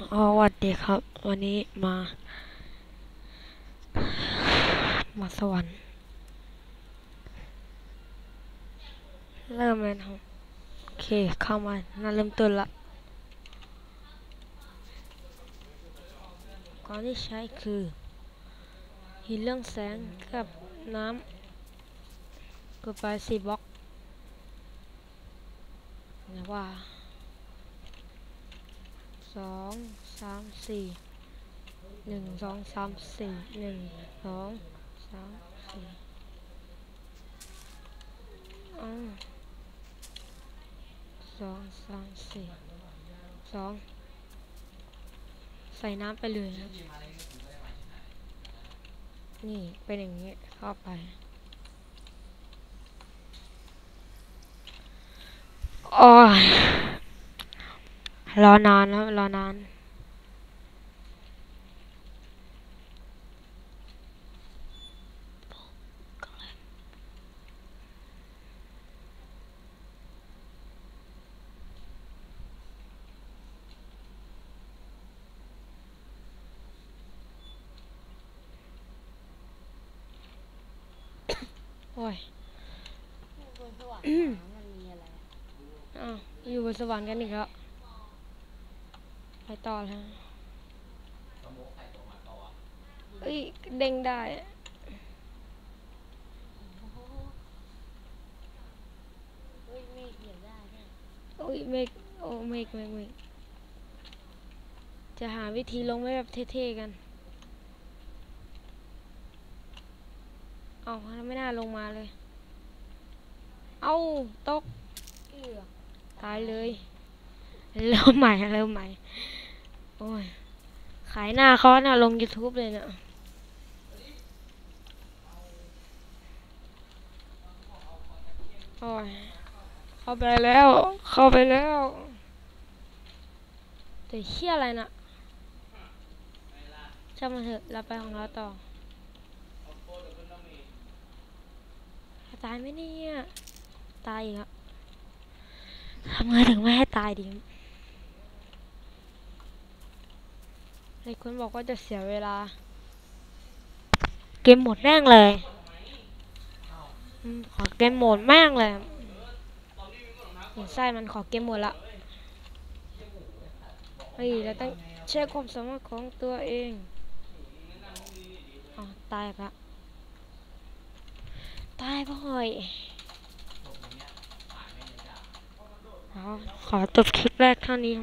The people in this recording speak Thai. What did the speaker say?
อ๋อสวัสดีครับ วันนี้มา มาสวรรค์เริ่มเลยนะครับโอเคเข้ามาน่าเริ่มต้นละก่อนที่ใช้คือ หินเรื่องแสงกับน้ำกดไปสี่บล็อกนะว่า สองสามสี่หนึ่งสองสามสี่หนึ่งสองสามสี่อ้าวสองสามสี่สองใส่น้ำไปเลยครับนี่เป็นอย่างนี้เข้าไปอ้ย รอนานครับรอนานโอ้ยบนสวรรค์อืมมันมีอะไรอะอ้าวอยู่บนสวรรค์กันอีกแล้ว ไปต่อแล้วเอ้ย เด้งได้อะเฮ้ยเมฆเหยียบได้เนี่ยโอ้ยเมกโอ้เมกเมกเมกจะหาวิธีลงไม่แบบเท่ๆกันเอาไม่น่าลงมาเลย เอาตกเอือตายเลย เริ่มใหม่ เริ่มใหม่ โอ้ย ขายหน้าเขาน่ะลง YouTube เลยเนะโอ้ย เข้าไปแล้ว เข้าไปแล้วแต่เฮี้ยอะไรนะช่างมันเถอะเราไปของเราต่อตายไหมเนี่ย ตายอีกแล้วทำไงถึงไม่ให้ตายดี ไอ้คนบอกว่าจะเสียเวลา เกมหมดแม่งเลยขอเกมหมดแม่งเลยเห็นไส้มันขอเกมหมดละเฮ้ยเราต้องเช็คความสามารถของตัวเองอ๋อตายละตายพ่อยอขอจบคลิปแรกเท่านี้